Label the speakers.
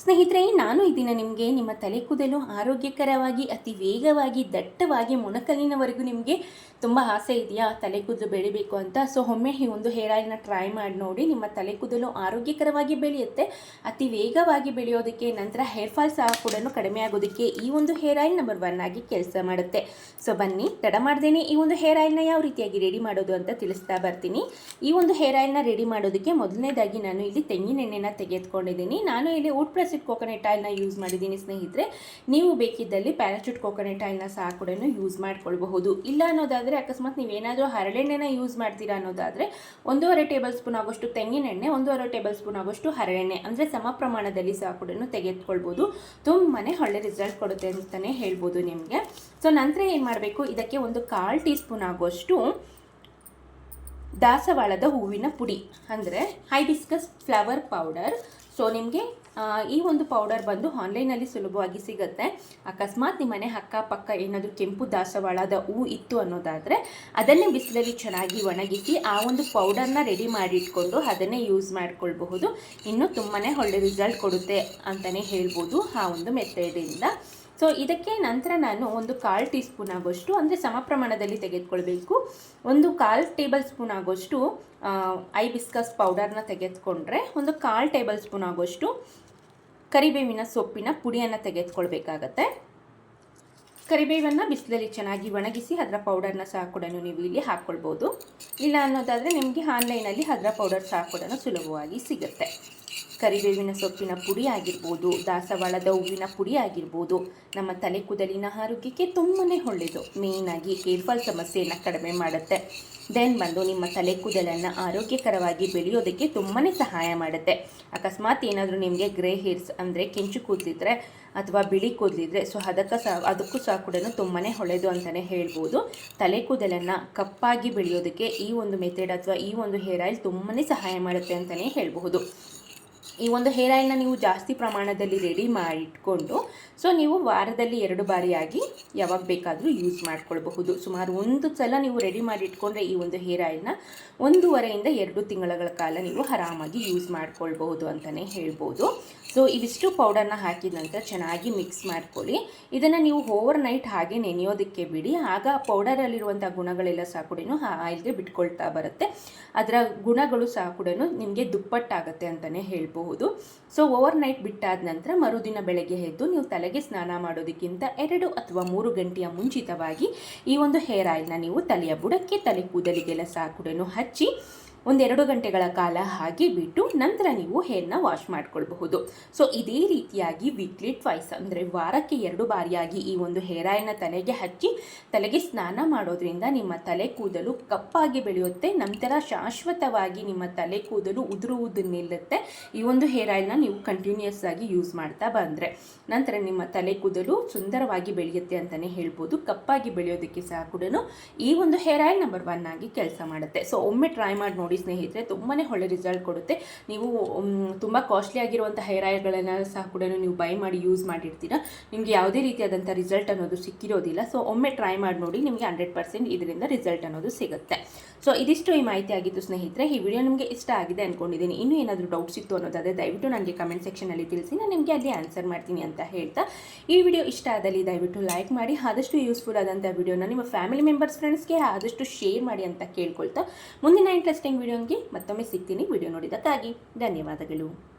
Speaker 1: ಸ್ನೇಹಿತರೆ, ನಾನು ಈ ದಿನ ನಿಮಗೆ ನಿಮ್ಮ ತಲೆ ಕೂದಲು ಆರೋಗ್ಯಕರವಾಗಿ, ಅತಿ ವೇಗವಾಗಿ, ದಟ್ಟವಾಗಿ ಮೊಣಕಲಿನವರೆಗೂ ನಿಮಗೆ ತುಂಬ ಆಸೆ ಇದೆಯಾ? ತಲೆ ಕೂದಲು ಬೆಳಿಬೇಕು ಅಂತ? ಸೊ ಒಮ್ಮೆ ಈ ಒಂದು ಹೇರ್ ಆಯಿಲ್ನ ಟ್ರೈ ಮಾಡಿ ನೋಡಿ, ನಿಮ್ಮ ತಲೆ ಕೂದಲು ಆರೋಗ್ಯಕರವಾಗಿ ಬೆಳೆಯುತ್ತೆ, ಅತಿ ವೇಗವಾಗಿ ಬೆಳೆಯೋದಕ್ಕೆ, ನಂತರ ಹೇರ್ ಫಾಲ್ ಸಹ ಕೂಡ ಕಡಿಮೆ ಆಗೋದಕ್ಕೆ ಈ ಒಂದು ಹೇರ್ ಆಯಿಲ್ ನಂಬರ್ ಒನ್ ಆಗಿ ಕೆಲಸ ಮಾಡುತ್ತೆ. ಸೊ ಬನ್ನಿ, ತಡ ಮಾಡ್ದೇನೆ ಈ ಒಂದು ಹೇರ್ ಆಯಿಲ್ನ ಯಾವ ರೀತಿಯಾಗಿ ರೆಡಿ ಮಾಡೋದು ಅಂತ ತಿಳಿಸ್ತಾ ಬರ್ತೀನಿ. ಈ ಒಂದು ಹೇರ್ ಆಯಿಲ್ನ ರೆಡಿ ಮಾಡೋದಕ್ಕೆ ಮೊದಲನೇದಾಗಿ ನಾನು ಇಲ್ಲಿ ತೆಂಗಿನ ಎಣ್ಣೆನ ತೆಗೆದುಕೊಂಡಿದ್ದೀನಿ. ನಾನು ಇಲ್ಲಿ ವುಡ್ ಪ್ರೆಸಿಡ್ ಕೋಕೋನೆಟ್ ಆಯಿಲ್ನ ಯೂಸ್ ಮಾಡಿದ್ದೀನಿ ಸ್ನೇಹಿತರೆ. ನೀವು ಬೇಕಿದ್ದಲ್ಲಿ ಪ್ಯಾರಾಚೂಟ್ ಕೋಕೋನೆಟ್ ಆಯಿಲ್ನ ಸಹ ಕೂಡ ಯೂಸ್ ಮಾಡ್ಕೊಳ್ಬಹುದು. ಇಲ್ಲ ಅನ್ನೋದಾದರೆ ಅಕಸ್ಮಾತ್ ನೀವೇನಾದರೂ ಹರಳೆಣ್ಣೆನ ಯೂಸ್ ಮಾಡ್ತೀರಾ ಅನ್ನೋದಾದರೆ ಒಂದೂವರೆ ಟೇಬಲ್ ಸ್ಪೂನ್ ಆಗೋಷ್ಟು ತೆಂಗಿನ ಎಣ್ಣೆ ಒಂದೂವರೆ ಟೇಬಲ್ ಸ್ಪೂನ್ ಆಗೋಷ್ಟು ಹರಳೆಣ್ಣೆ ಅಂದರೆ ಸಮ ಪ್ರಮಾಣದಲ್ಲಿ ಸಹ ಕೂಡ ತೆಗೆದುಕೊಳ್ಬೋದು ತುಂಬಾ ಒಳ್ಳೆ ರಿಸಲ್ಟ್ ಕೊಡುತ್ತೆ ಅಂತಲೇ ಹೇಳ್ಬೋದು ನಿಮಗೆ. ಸೊ ನಂತರ ಏನು ಮಾಡಬೇಕು? ಇದಕ್ಕೆ ಒಂದು ಕಾಲು ಟೀ ಸ್ಪೂನ್ ಆಗೋಷ್ಟು ದಾಸವಾಳದ ಹೂವಿನ ಪುಡಿ. ಅಂದರೆ ಹೈಬಿಸ್ಕಸ್ ಫ್ಲವರ್ ಪೌಡರ್ ಸೊ ನಿಮಗೆ ಈ ಒಂದು ಪೌಡರ್ ಬಂದು ಆನ್ಲೈನಲ್ಲಿ ಸುಲಭವಾಗಿ ಸಿಗುತ್ತೆ. ಅಕಸ್ಮಾತ್ ನಿಮ್ಮ ಮನೆ ಅಕ್ಕಪಕ್ಕ ಏನಾದರೂ ಕೆಂಪು ದಾಸವಾಳದ ಹೂ ಇತ್ತು ಅನ್ನೋದಾದರೆ, ಅದನ್ನೇ ಬಿಸಿಲಲ್ಲಿ ಚೆನ್ನಾಗಿ ಒಣಗಿಸಿ ಆ ಒಂದು ಪೌಡರ್ನ ರೆಡಿ ಮಾಡಿ ಇಟ್ಕೊಂಡು ಅದನ್ನೇ ಯೂಸ್ ಮಾಡ್ಕೊಳ್ಬಹುದು. ಇನ್ನು ತುಂಬಾ ಒಳ್ಳೆ ರಿಸಲ್ಟ್ ಕೊಡುತ್ತೆ ಅಂತಲೇ ಹೇಳ್ಬೋದು ಆ ಒಂದು ಮೆಥಡಿಂದ ಸೊ ಇದಕ್ಕೆ ನಂತರ ನಾನು ಒಂದು ಕಾಲು ಟೀ ಸ್ಪೂನ್ ಆಗೋಷ್ಟು, ಅಂದರೆ ಸಮ ಪ್ರಮಾಣದಲ್ಲಿ ತೆಗೆದುಕೊಳ್ಬೇಕು. ಒಂದು ಕಾಲು ಟೇಬಲ್ ಸ್ಪೂನ್ ಆಗೋಷ್ಟು ಐ ಬಿಸ್ಕಸ್ ಪೌಡರ್ನ ತೆಗೆದುಕೊಂಡ್ರೆ, ಒಂದು ಕಾಲು ಟೇಬಲ್ ಸ್ಪೂನ್ ಆಗೋಷ್ಟು ಕರಿಬೇವಿನ ಸೊಪ್ಪಿನ ಪುಡಿಯನ್ನು ತೆಗೆದುಕೊಳ್ಬೇಕಾಗತ್ತೆ. ಕರಿಬೇವನ್ನು ಬಿಸಿಲಲ್ಲಿ ಚೆನ್ನಾಗಿ ಒಣಗಿಸಿ ಅದರ ಪೌಡರ್ನ ಸಹ ಕೂಡ ನೀವು ಇಲ್ಲಿ ಹಾಕ್ಕೊಳ್ಬೋದು ಇಲ್ಲ ಅನ್ನೋದಾದರೆ ನಿಮಗೆ ಆನ್ಲೈನಲ್ಲಿ ಅದರ ಪೌಡರ್ ಸಹ ಕೂಡ ಸುಲಭವಾಗಿ ಸಿಗುತ್ತೆ. ಕರಿಬೇವಿನ ಸೊಪ್ಪಿನ ಪುಡಿ ಆಗಿರ್ಬೋದು, ದಾಸವಾಳದ ಹೂವಿನ ಪುಡಿ ಆಗಿರ್ಬೋದು, ನಮ್ಮ ತಲೆ ಕೂದಲಿನ ಆರೋಗ್ಯಕ್ಕೆ ತುಂಬಾ ಒಳ್ಳೆಯದು. ಮೇಯ್ನಾಗಿ ಹೇರ್ ಫಾಲ್ ಸಮಸ್ಯೆಯನ್ನು ಕಡಿಮೆ ಮಾಡುತ್ತೆ. ದೆನ್ ಬಂದು ನಿಮ್ಮ ತಲೆ ಕೂದಲನ್ನು ಆರೋಗ್ಯಕರವಾಗಿ ಬೆಳೆಯೋದಕ್ಕೆ ತುಂಬಾ ಸಹಾಯ ಮಾಡುತ್ತೆ. ಅಕಸ್ಮಾತ್ ಏನಾದರೂ ನಿಮಗೆ ಗ್ರೇ ಹೇರ್ಸ್ ಅಂದರೆ ಕೆಂಚು ಕೂದಲಿದ್ರೆ ಅಥವಾ ಬಿಳಿ ಕೂದಲಿದ್ರೆ ಸೊ ಅದಕ್ಕೆ ಸಹ, ಅದಕ್ಕೂ ಸಹ ಕೂಡ ತುಂಬಾ ಒಳ್ಳೆಯದು ಅಂತಲೇ ಹೇಳ್ಬೋದು. ತಲೆ ಕೂದಲನ್ನು ಕಪ್ಪಾಗಿ ಬೆಳೆಯೋದಕ್ಕೆ ಈ ಒಂದು ಮೆಥಡ್ ಅಥವಾ ಈ ಒಂದು ಹೇರ್ ಆಯಿಲ್ ತುಂಬಾ ಸಹಾಯ ಮಾಡುತ್ತೆ ಅಂತಲೇ ಹೇಳಬಹುದು. ಈ ಒಂದು ಹೇರ್ ಆಯಿಲ್ನ ನೀವು ಜಾಸ್ತಿ ಪ್ರಮಾಣದಲ್ಲಿ ರೆಡಿ ಮಾಡಿಟ್ಕೊಂಡು ಸೊ ನೀವು ವಾರದಲ್ಲಿ ಎರಡು ಬಾರಿಯಾಗಿ ಯಾವಾಗ ಬೇಕಾದರೂ ಯೂಸ್ ಮಾಡ್ಕೊಳ್ಬಹುದು. ಸುಮಾರು ಒಂದು ಸಲ ನೀವು ರೆಡಿ ಮಾಡಿ ಇಟ್ಕೊಂಡ್ರೆ ಈ ಒಂದು ಹೇರ್ ಆಯಿಲ್ನ ಒಂದೂವರೆಯಿಂದ ಎರಡು ತಿಂಗಳ ಕಾಲ ನೀವು ಆರಾಮಾಗಿ ಯೂಸ್ ಮಾಡ್ಕೊಳ್ಬಹುದು ಅಂತಲೇ ಹೇಳ್ಬೋದು. ಸೊ ಇವಿಷ್ಟು ಪೌಡರ್ನ ಹಾಕಿದ ನಂತರ ಚೆನ್ನಾಗಿ ಮಿಕ್ಸ್ ಮಾಡ್ಕೊಳ್ಳಿ. ಇದನ್ನು ನೀವು ಓವರ್ ನೈಟ್ ಹಾಗೆ ನೆನೆಯೋದಕ್ಕೆ ಬಿಡಿ. ಆಗ ಪೌಡರಲ್ಲಿರುವಂಥ ಗುಣಗಳೆಲ್ಲ ಸಹ ಕೂಡ ಆಯಿಲ್ಗೆ ಬಿಟ್ಕೊಳ್ತಾ ಬರುತ್ತೆ. ಅದರ ಗುಣಗಳು ಸಹ ಕೂಡ ನಿಮಗೆ ದುಪ್ಪಟ್ಟಾಗುತ್ತೆ ಅಂತಲೇ ಹೇಳ್ಬಹುದು ಸೊ ಓವರ್ ನೈಟ್ ಬಿಟ್ಟಾದ ನಂತರ ಮರುದಿನ ಬೆಳಗ್ಗೆ ಎದ್ದು ನೀವು ತಲೆಗೆ ಸ್ನಾನ ಮಾಡೋದಕ್ಕಿಂತ ಎರಡು ಅಥವಾ ಮೂರು ಗಂಟೆಯ ಮುಂಚಿತವಾಗಿ ಈ ಒಂದು ಹೇರ್ ಆಯಿಲ್ನ ನೀವು ತಲೆಯ ಬುಡಕ್ಕೆ ತಲೆ ಕೂದಲಿಗೆಲ್ಲ ಸಹ ಹಚ್ಚಿ ಒಂದೆರಡು ಗಂಟೆಗಳ ಕಾಲ ಹಾಗೆ ಬಿಟ್ಟು ನಂತರ ನೀವು ಹೇರ್ನ ವಾಶ್ ಮಾಡ್ಕೊಳ್ಬಹುದು. ಸೊ ಇದೇ ರೀತಿಯಾಗಿ ವೀಕ್ಲಿ ಟ್ವೈಸ್ ಅಂದರೆ ವಾರಕ್ಕೆ ಎರಡು ಬಾರಿಯಾಗಿ ಈ ಒಂದು ಹೇರ್ ಆಯಿಲ್ನ ತಲೆಗೆ ಹಚ್ಚಿ, ತಲೆಗೆ ಸ್ನಾನ ಮಾಡೋದ್ರಿಂದ ನಿಮ್ಮ ತಲೆ ಕೂದಲು ಕಪ್ಪಾಗಿ ಬೆಳೆಯುತ್ತೆ. ನಂತರ ಶಾಶ್ವತವಾಗಿ ನಿಮ್ಮ ತಲೆ ಕೂದಲು ಉದುರುವುದು ನಿಲ್ಲುತ್ತೆ. ಈ ಒಂದು ಹೇರ್ ಆಯಿಲ್ನ ನೀವು ಕಂಟಿನ್ಯೂಸ್ ಆಗಿ ಯೂಸ್ ಮಾಡ್ತಾ ಬಂದರೆ. ನಂತರ ನಿಮ್ಮ ತಲೆ ಕೂದಲು ಸುಂದರವಾಗಿ ಬೆಳೆಯುತ್ತೆ ಅಂತಲೇ ಹೇಳ್ಬೋದು. ಕಪ್ಪಾಗಿ ಬೆಳೆಯೋದಕ್ಕೆ ಸಹ ಕೂಡ ಈ ಒಂದು ಹೇರ್ ಆಯಿಲ್ ನಂಬರ್ ಒನ್ ಆಗಿ ಕೆಲಸ ಮಾಡುತ್ತೆ. ಸೊ ಒಮ್ಮೆ ಟ್ರೈ ಮಾಡಿ ನೋಡಿ ಸ್ನೇಹಿತರೆ ತುಂಬಾ ಒಳ್ಳೆ ರಿಸಲ್ಟ್ ಕೊಡುತ್ತೆ. ನೀವು ತುಂಬ ಕಾಸ್ಟ್ಲಿ ಆಗಿರುವಂಥ ಹೇರ್ ಆಯಿಲ್ಗಳನ್ನು ಸಹ ಕೂಡ ನೀವು ಬೈ ಮಾಡಿ ಯೂಸ್ ಮಾಡಿರ್ತೀರಾ. ನಿಮಗೆ ಯಾವುದೇ ರೀತಿಯಾದಂಥ ರಿಸಲ್ಟ್ ಅನ್ನೋದು ಸಿಕ್ಕಿರೋದಿಲ್ಲ. ಸೊ ಒಮ್ಮೆ ಟ್ರೈ ಮಾಡಿ ನೋಡಿ ನಿಮಗೆ ಹಂಡ್ರೆಡ್ ಪರ್ಸೆಂಟ್ ಇದರಿಂದ ರಿಸಲ್ಟ್ ಅನ್ನೋದು ಸಿಗುತ್ತೆ. ಸೊ ಇದಿಷ್ಟು ಈ ಮಾಹಿತಿ ಆಗಿತ್ತು ಸ್ನೇಹಿತರೆ, ಈ ವಿಡಿಯೋ ನಿಮಗೆ ಇಷ್ಟ ಆಗಿದೆ ಅಂದ್ಕೊಂಡಿದ್ದೀನಿ ಇನ್ನೂ ಏನಾದರೂ ಡೌಟ್ಸ್ ಇತ್ತು ಅನ್ನೋದಾದರೆ ದಯವಿಟ್ಟು ನನಗೆ ಕಮೆಂಟ್ ಸೆಕ್ಷನಲ್ಲಿ ತಿಳಿಸಿ. ನಾನು ನಿಮಗೆ ಅಲ್ಲಿ ಆನ್ಸರ್ ಮಾಡ್ತೀನಿ ಅಂತ ಹೇಳ್ತಾ. ಈ ವಿಡಿಯೋ ಇಷ್ಟ ಆದಲ್ಲಿ ದಯವಿಟ್ಟು ಲೈಕ್ ಮಾಡಿ. ಆದಷ್ಟು ಯೂಸ್ಫುಲ್ ಆದಂಥ ವಿಡಿಯೋನ ನಿಮ್ಮ ಫ್ಯಾಮಿಲಿ ಮೆಂಬರ್ಸ್ ಫ್ರೆಂಡ್ಸ್ಗೆ ಆದಷ್ಟು ಶೇರ್ ಮಾಡಿ ಅಂತ ಕೇಳ್ಕೊಳ್ತಾ. ಮುಂದಿನ ಇಂಟ್ರೆಸ್ಟಿಂಗ್ ವಿಡಿಯೋಗೆ ಮತ್ತೊಮ್ಮೆ ಸಿಗ್ತೀನಿ. ವಿಡಿಯೋ ನೋಡಿದ್ದಕ್ಕಾಗಿ ಧನ್ಯವಾದಗಳು.